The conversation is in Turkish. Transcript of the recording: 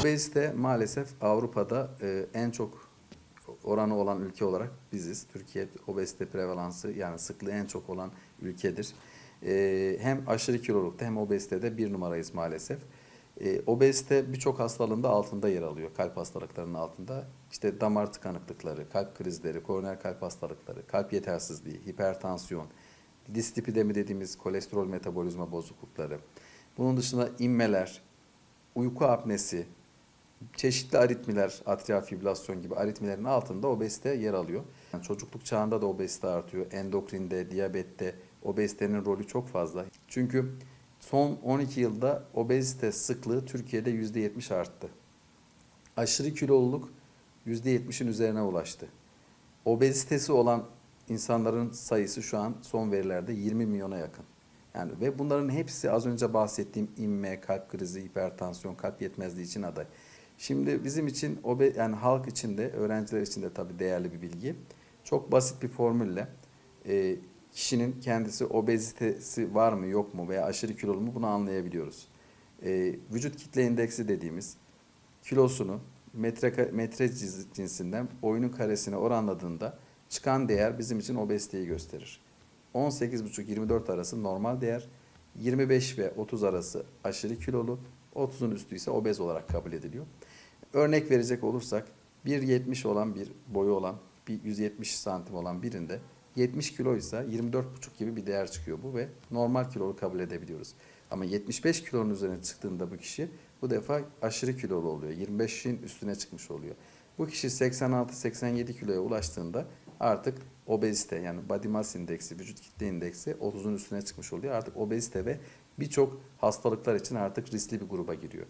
Obezite maalesef Avrupa'da e, en çok oranı olan ülke olarak biziz. Türkiye obezite prevalansı yani sıklığı en çok olan ülkedir. E, hem aşırı kilolukta hem obezitede bir numarayız maalesef. E, obezite birçok hastalığında altında yer alıyor. Kalp hastalıklarının altında. İşte damar tıkanıklıkları, kalp krizleri, koroner kalp hastalıkları, kalp yetersizliği, hipertansiyon, dislipidemi dediğimiz kolesterol metabolizma bozuklukları. Bunun dışında inmeler, uyku apnesi, çeşitli aritmiler, atrial fibrilasyon gibi aritmilerin altında obezite yer alıyor. Yani çocukluk çağında da obezite artıyor. Endokrinde, diyabette obezitenin rolü çok fazla. Çünkü son 12 yılda obezite sıklığı Türkiye'de %70 arttı. Aşırı kiloluluk %70'in üzerine ulaştı. Obezitesi olan insanların sayısı şu an son verilerde 20 milyona yakın. Yani ve bunların hepsi az önce bahsettiğim inme, kalp krizi, hipertansiyon, kalp yetmezliği için aday. Şimdi bizim için obe yani halk için de öğrenciler için de tabii değerli bir bilgi. Çok basit bir formülle e, kişinin kendisi obezitesi var mı yok mu veya aşırı kilolu mu bunu anlayabiliyoruz. E, vücut kitle indeksi dediğimiz kilosunu metre, metre cinsinden boyunun karesine oranladığında çıkan değer bizim için obeziteyi gösterir. 18,5-24 arası normal değer, 25 ve 30 arası aşırı kilolu, 30'un üstü ise obez olarak kabul ediliyor. Örnek verecek olursak 1.70 olan bir boyu olan, bir 170 santim olan birinde 70 kilo ise 24,5 gibi bir değer çıkıyor bu ve normal kilolu kabul edebiliyoruz. Ama 75 kilonun üzerine çıktığında bu kişi bu defa aşırı kilolu oluyor. 25'in üstüne çıkmış oluyor. Bu kişi 86-87 kiloya ulaştığında artık obezite yani body mass indeksi, vücut kitle indeksi 30'un üstüne çıkmış oluyor. Artık obezite ve birçok hastalıklar için artık riskli bir gruba giriyor.